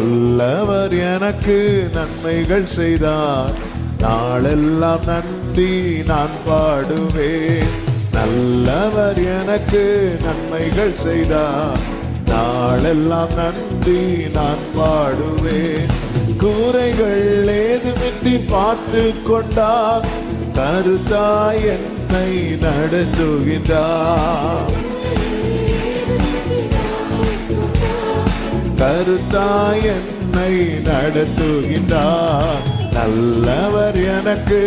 நல்லவர் எனக்கு நன்மைகள் செய்தார். நாளெல்லாம் நன்றி நான் பாடுவேன். நல்லவர் எனக்கு நன்மைகள் செய்தார். நாளெல்லாம் நன்றி நான் பாடுவேன். கூரைகள் ஏதுமின்றி பார்த்து கொண்டார். கருத்தாய் என்னை நடத்துகின்றார். கருத்தாய் என்னை நடத்துகின்றார். நல்லவர் எனக்கு.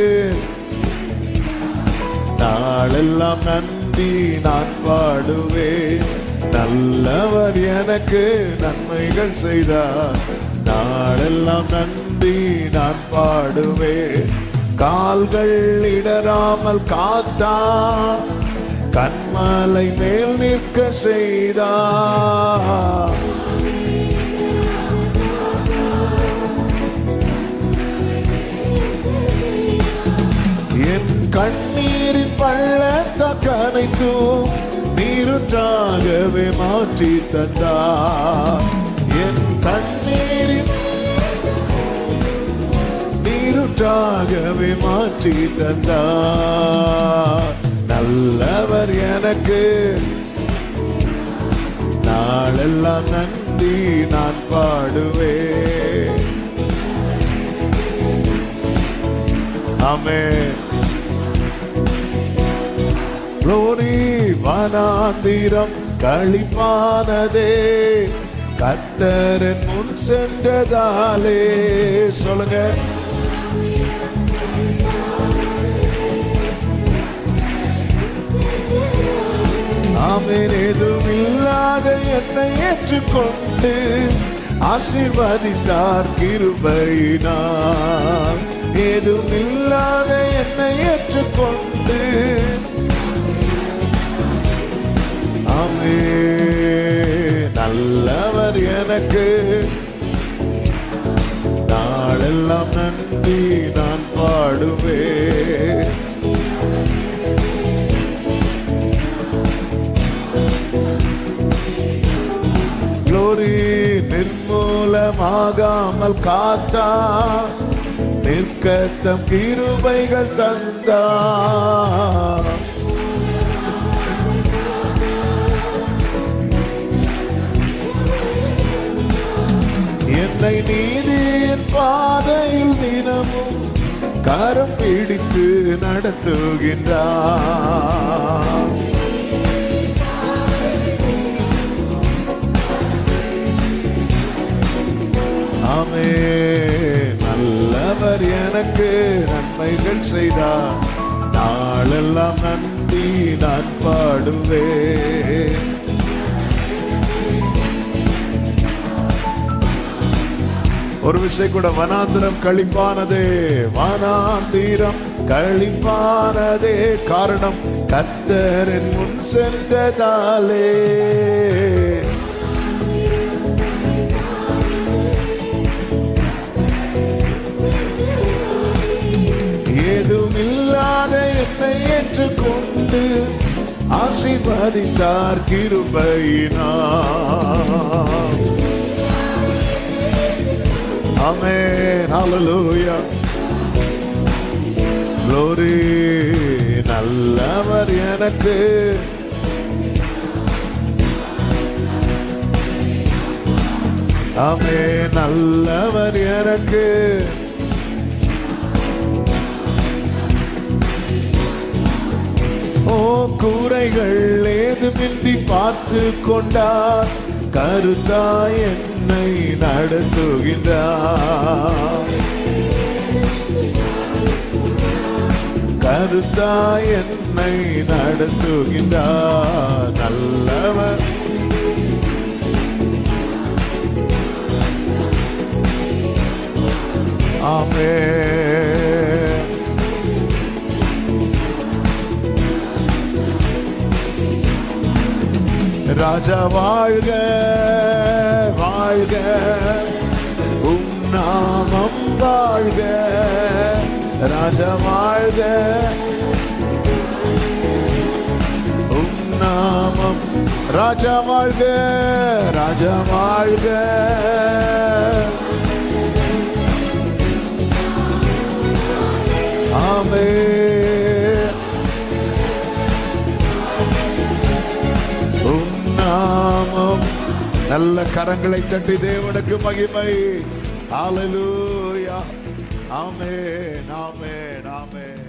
நாளெல்லாம் நன்றி நான் பாடுவேன் நல்லவர் எனக்கு நன்மைகள் செய்தார். நாளெல்லாம் நன்றி நான் பாடுவேன் கால்கள் இடராமல் காத்தா கண்மலை மேல் நிற்க செய்தார். பள்ளத்தக்கனைத்தும் நீருற்றாகவே மாற்றி தந்தார் என் கண்ணீரின் நீருற்றாகவே மாற்றி தந்தார் நல்லவர் எனக்கு நாளெல்லாம் நன்றி நான் பாடுவேன். ஆமென். ரோனே வனாந்திரம் கழிப்பானதே கத்தரன் முன் சென்றதாலே. சொல்லுங்க. ஆமென் ஏதும் இல்லாத என்னை ஏற்றுக்கொண்டு ஆசிர்வதித்தார் கிருபையினார் ஏதும் இல்லாத என்னை ஏற்றுக்கொண்டு ஆமே நல்லவர் எனக்கு. நாளெல்லாம் நன்றி நான் பாடுவேன். குளோரி நிர்மூலமாகாமல் காத்தா நிற்கத்தம் கிருபைகள் தந்தா. என்னை நீதியின் பாதையில் தினமும் கரம் பிடித்து நடத்துகின்றார். ஆமே நல்லவர் எனக்கு நன்மைகள் செய்தார். நாளெல்லாம் நன்றி நான் பாடுவேன். ஒரு விஷயம் கூட வனாந்திரம் கழிப்பானதே வனாந்திரம் கழிப்பானதே காரணம் கத்தரின் முன் சென்றதாலே. ஏதுமில்லாத என்னை ஏற்றுக்கொண்டு ஆசீர்வதித்தார் கிருபையினா ஆமேன். ஹalleluya glory. நல்லவர் எனக்கு. ஆமே நல்லவர் எனக்கு. ஓ கூரைகள் ஏதுமின்றி பார்த்து கொண்டார். கருத்தாய் என்னை நடத்துகின்றார். கருத்தாய் என்னை நடத்துகின்றார். நல்லவர். ஆமே ராஜா வாழ்க வாழ்க. உம் நாமம் வாழ்க ராஜா வாழ்க. உம் நாமம் ராஜா வாழ்க ராஜா வாழ்க. ஆமே நல்ல கரங்களை தட்டி தேவனுக்கு மகிமை. ஹalleluya ஆமே ஆமென் ஆமென்